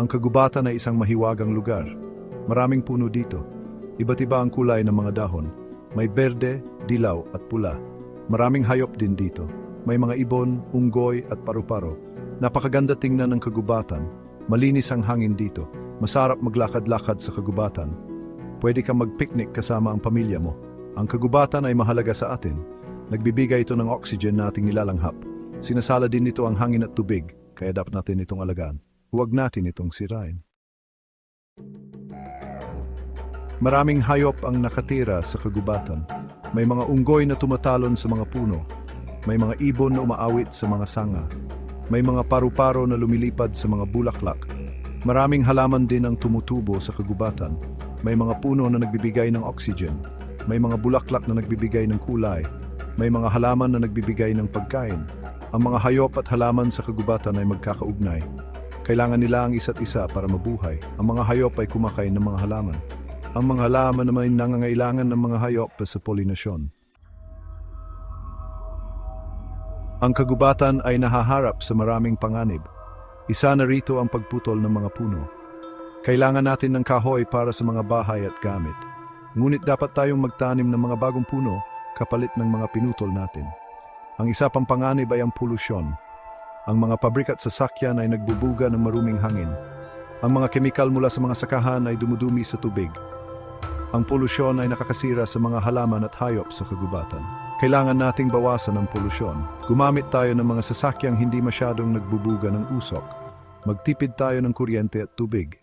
Ang kagubatan ay isang mahiwagang lugar. Maraming puno dito. Iba't iba ang kulay ng mga dahon. May berde, dilaw at pula. Maraming hayop din dito. May mga ibon, unggoy at paru-paro. Napakaganda tingnan ng kagubatan. Malinis ang hangin dito. Masarap maglakad-lakad sa kagubatan. Pwede kang mag-picnic kasama ang pamilya mo. Ang kagubatan ay mahalaga sa atin. Nagbibigay ito ng oxygen na ating nilalanghap. Sinasala din nito ang hangin at tubig, kaya dapat natin itong alagaan. Huwag natin itong sirain. Maraming hayop ang nakatira sa kagubatan. May mga unggoy na tumatalon sa mga puno. May mga ibon na umaawit sa mga sanga. May mga paru-paro na lumilipad sa mga bulaklak. Maraming halaman din ang tumutubo sa kagubatan. May mga puno na nagbibigay ng oxygen. May mga bulaklak na nagbibigay ng kulay. May mga halaman na nagbibigay ng pagkain. Ang mga hayop at halaman sa kagubatan ay magkakaugnay. Kailangan nila ang isa't isa para mabuhay. Ang mga hayop ay kumakain ng mga halaman. Ang mga halaman naman ay nangangailangan ng mga hayop sa polinasyon. Ang kagubatan ay nahaharap sa maraming panganib. Isa na rito ang pagputol ng mga puno. Kailangan natin ng kahoy para sa mga bahay at gamit. Ngunit dapat tayong magtanim ng mga bagong puno kapalit ng mga pinutol natin. Ang isa pang panganib ay ang polusyon. Ang mga pabrika at sasakyan ay nagbubuga ng maruming hangin. Ang mga kemikal mula sa mga sakahan ay dumudumi sa tubig. Ang polusyon ay nakakasira sa mga halaman at hayop sa kagubatan. Kailangan nating bawasan ang polusyon. Gumamit tayo ng mga sasakyang hindi masyadong nagbubuga ng usok. Magtipid tayo ng kuryente at tubig.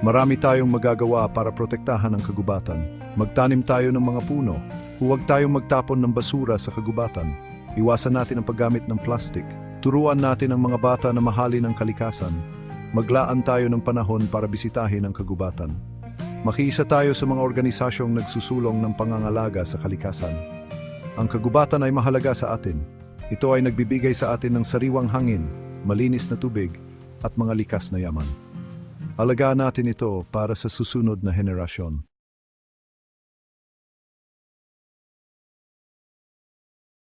Marami tayong magagawa para protektahan ang kagubatan. Magtanim tayo ng mga puno. Huwag tayong magtapon ng basura sa kagubatan. Iwasan natin ang paggamit ng plastic. Turuan natin ang mga bata na mahalin ang kalikasan. Maglaan tayo ng panahon para bisitahin ang kagubatan. Makiisa tayo sa mga organisasyong nagsusulong ng pangangalaga sa kalikasan. Ang kagubatan ay mahalaga sa atin. Ito ay nagbibigay sa atin ng sariwang hangin, malinis na tubig, at mga likas na yaman. Alagaan natin ito para sa susunod na henerasyon.